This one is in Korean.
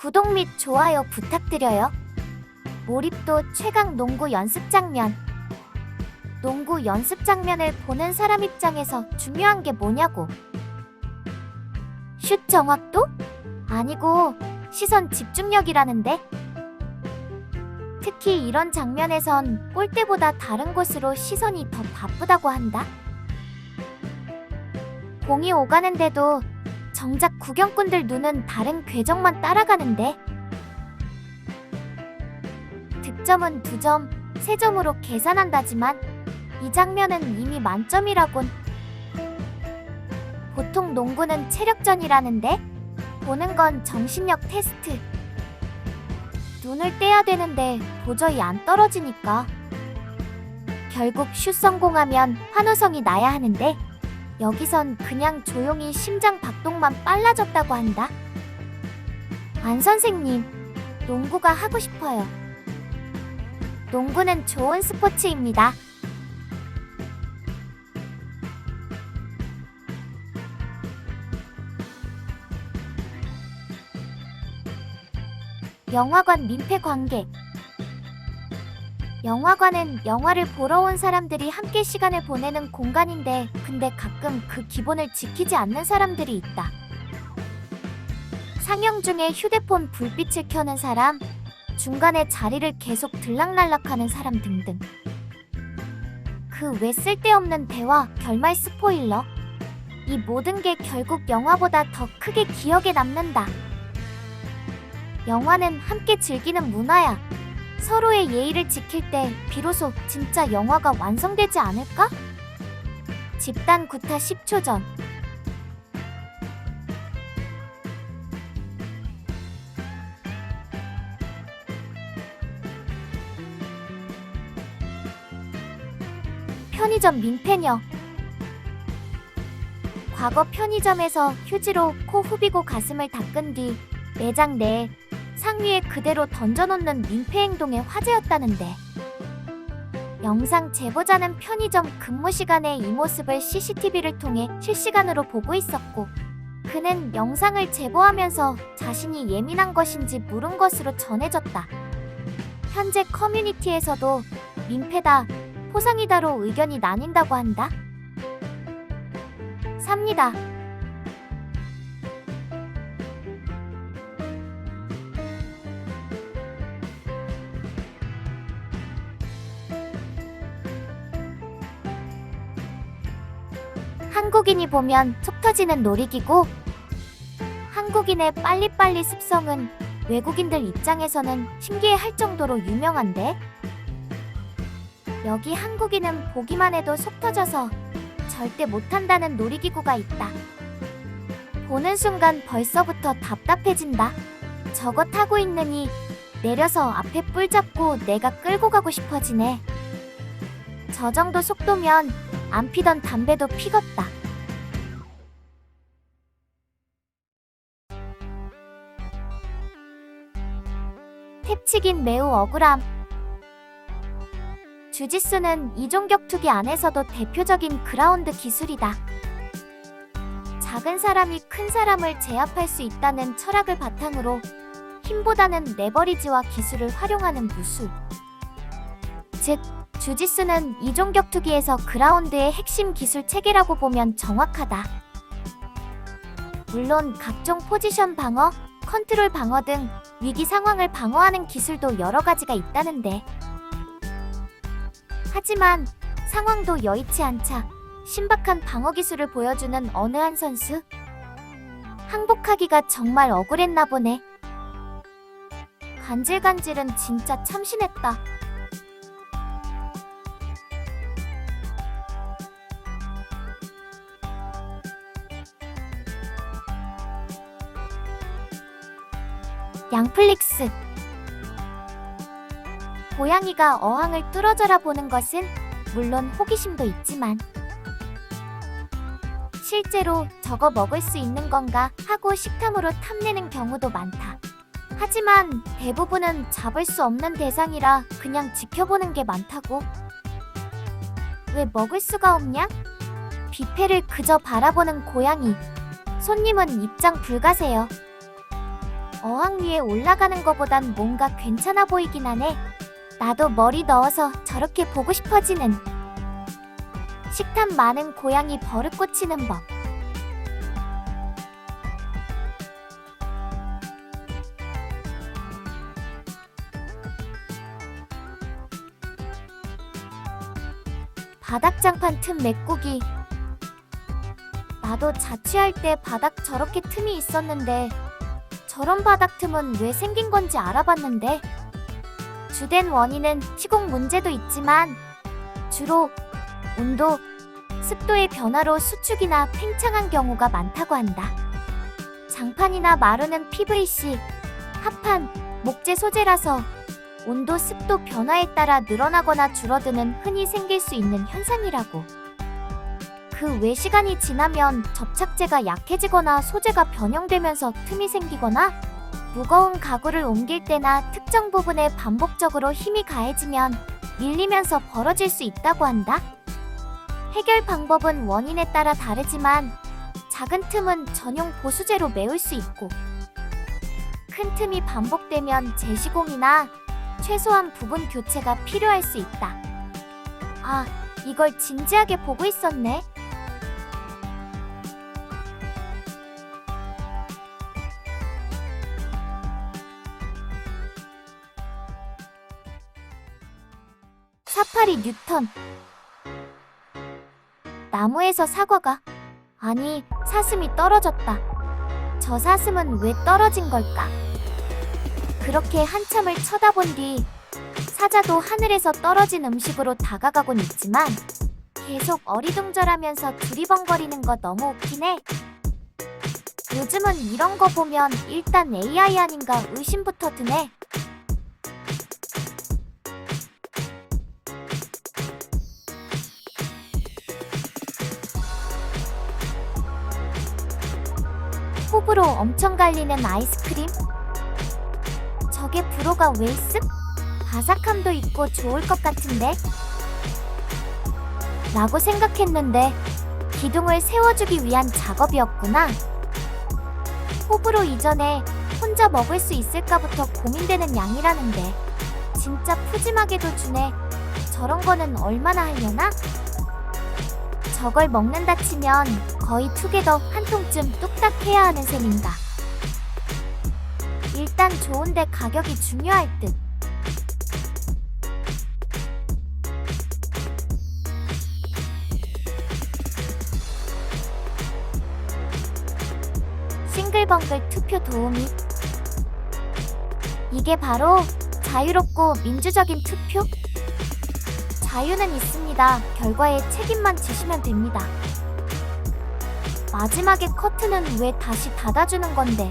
구독 및 좋아요 부탁드려요. 몰입도 최강 농구 연습 장면. 농구 연습 장면을 보는 사람 입장에서 중요한 게 뭐냐고. 슛 정확도? 아니고 시선 집중력이라는데. 특히 이런 장면에선 골대보다 다른 곳으로 시선이 더 바쁘다고 한다. 공이 오가는데도 정작 구경꾼들 눈은 다른 궤적만 따라가는데? 득점은 2점, 3점으로 계산한다지만 이 장면은 이미 만점이라곤. 보통 농구는 체력전이라는데 보는 건 정신력 테스트. 눈을 떼야 되는데 도저히 안 떨어지니까. 결국 슛 성공하면 환호성이 나야 하는데 여기선 그냥 조용히 심장 박동만 빨라졌다고 한다. 안 선생님, 농구가 하고 싶어요. 농구는 좋은 스포츠입니다. 영화관 민폐 관객 영화관은 영화를 보러 온 사람들이 함께 시간을 보내는 공간인데 근데 가끔 그 기본을 지키지 않는 사람들이 있다. 상영 중에 휴대폰 불빛을 켜는 사람, 중간에 자리를 계속 들락날락하는 사람 등등. 그 왜 쓸데없는 대화, 결말 스포일러. 이 모든 게 결국 영화보다 더 크게 기억에 남는다. 영화는 함께 즐기는 문화야. 서로의 예의를 지킬 때 비로소 진짜 영화가 완성되지 않을까? 집단 구타 10초 전. 편의점 민폐녀. 과거 편의점에서 휴지로 코 후비고 가슴을 닦은 뒤 매장 내에 상위에 그대로 던져놓는 민폐 행동의 화제였다는데 영상 제보자는 편의점 근무 시간에 이 모습을 CCTV를 통해 실시간으로 보고 있었고 그는 영상을 제보하면서 자신이 예민한 것인지 물은 것으로 전해졌다. 현재 커뮤니티에서도 민폐다, 포상이다로 의견이 나뉜다고 한다. 삽니다. 한국인이 보면 속 터지는 놀이기구. 한국인의 빨리빨리 습성은 외국인들 입장에서는 신기해할 정도로 유명한데 여기 한국인은 보기만 해도 속 터져서 절대 못한다는 놀이기구가 있다. 보는 순간 벌써부터 답답해진다. 저거 타고 있느니 내려서 앞에 뿔 잡고 내가 끌고 가고 싶어지네. 저 정도 속도면 안 피던 담배도 피겠다. 탭치긴 매우 억울함. 주짓수는 이종격투기 안에서도 대표적인 그라운드 기술이다. 작은 사람이 큰 사람을 제압할 수 있다는 철학을 바탕으로 힘보다는 레버리지와 기술을 활용하는 무술. 즉, 주짓수는 이종 격투기에서 그라운드의 핵심 기술 체계라고 보면 정확하다. 물론 각종 포지션 방어, 컨트롤 방어 등 위기 상황을 방어하는 기술도 여러 가지가 있다는데. 하지만 상황도 여의치 않자 신박한 방어 기술을 보여주는 어느 한 선수? 항복하기가 정말 억울했나 보네. 간질간질은 진짜 참신했다. 양플릭스 고양이가 어항을 뚫어져라 보는 것은 물론 호기심도 있지만 실제로 저거 먹을 수 있는 건가 하고 식탐으로 탐내는 경우도 많다. 하지만 대부분은 잡을 수 없는 대상이라 그냥 지켜보는 게 많다고. 왜 먹을 수가 없냐? 뷔페를 그저 바라보는 고양이. 손님은 입장 불가세요. 어항 위에 올라가는 거보단 뭔가 괜찮아 보이긴 하네. 나도 머리 넣어서 저렇게 보고 싶어지는. 식탐 많은 고양이 버릇 고치는 법. 바닥장판 틈 메꾸기. 나도 자취할 때 바닥 저렇게 틈이 있었는데 저런 바닥 틈은 왜 생긴 건지 알아봤는데 주된 원인은 시공 문제도 있지만 주로 온도, 습도의 변화로 수축이나 팽창한 경우가 많다고 한다. 장판이나 마루는 PVC, 합판, 목재 소재라서 온도, 습도 변화에 따라 늘어나거나 줄어드는 흔히 생길 수 있는 현상이라고. 그 외 시간이 지나면 접착제가 약해지거나 소재가 변형되면서 틈이 생기거나 무거운 가구를 옮길 때나 특정 부분에 반복적으로 힘이 가해지면 밀리면서 벌어질 수 있다고 한다. 해결 방법은 원인에 따라 다르지만 작은 틈은 전용 보수제로 메울 수 있고 큰 틈이 반복되면 재시공이나 최소한 부분 교체가 필요할 수 있다. 아, 이걸 진지하게 보고 있었네. 사파리 뉴턴 나무에서 사과가 아니 사슴이 떨어졌다. 저 사슴은 왜 떨어진 걸까? 그렇게 한참을 쳐다본 뒤 사자도 하늘에서 떨어진 음식으로 다가가곤 있지만 계속 어리둥절하면서 두리번거리는 거 너무 웃기네. 요즘은 이런 거 보면 일단 AI 아닌가 의심부터 드네. 호불호 엄청 갈리는 아이스크림? 저게 불호가 왜 있음? 바삭함도 있고 좋을 것 같은데? 라고 생각했는데 기둥을 세워주기 위한 작업이었구나. 호불호 이전에 혼자 먹을 수 있을까부터 고민되는 양이라는데 진짜 푸짐하게도 주네. 저런 거는 얼마나 하려나? 저걸 먹는다 치면 거의 투게더 한 통쯤 뚝딱 해야 하는 셈인가. 일단 좋은데 가격이 중요할 듯. 싱글벙글 투표 도우미. 이게 바로 자유롭고 민주적인 투표? 자유는 있습니다. 결과에 책임만 지시면 됩니다. 마지막에 커튼은 왜 다시 닫아주는 건데?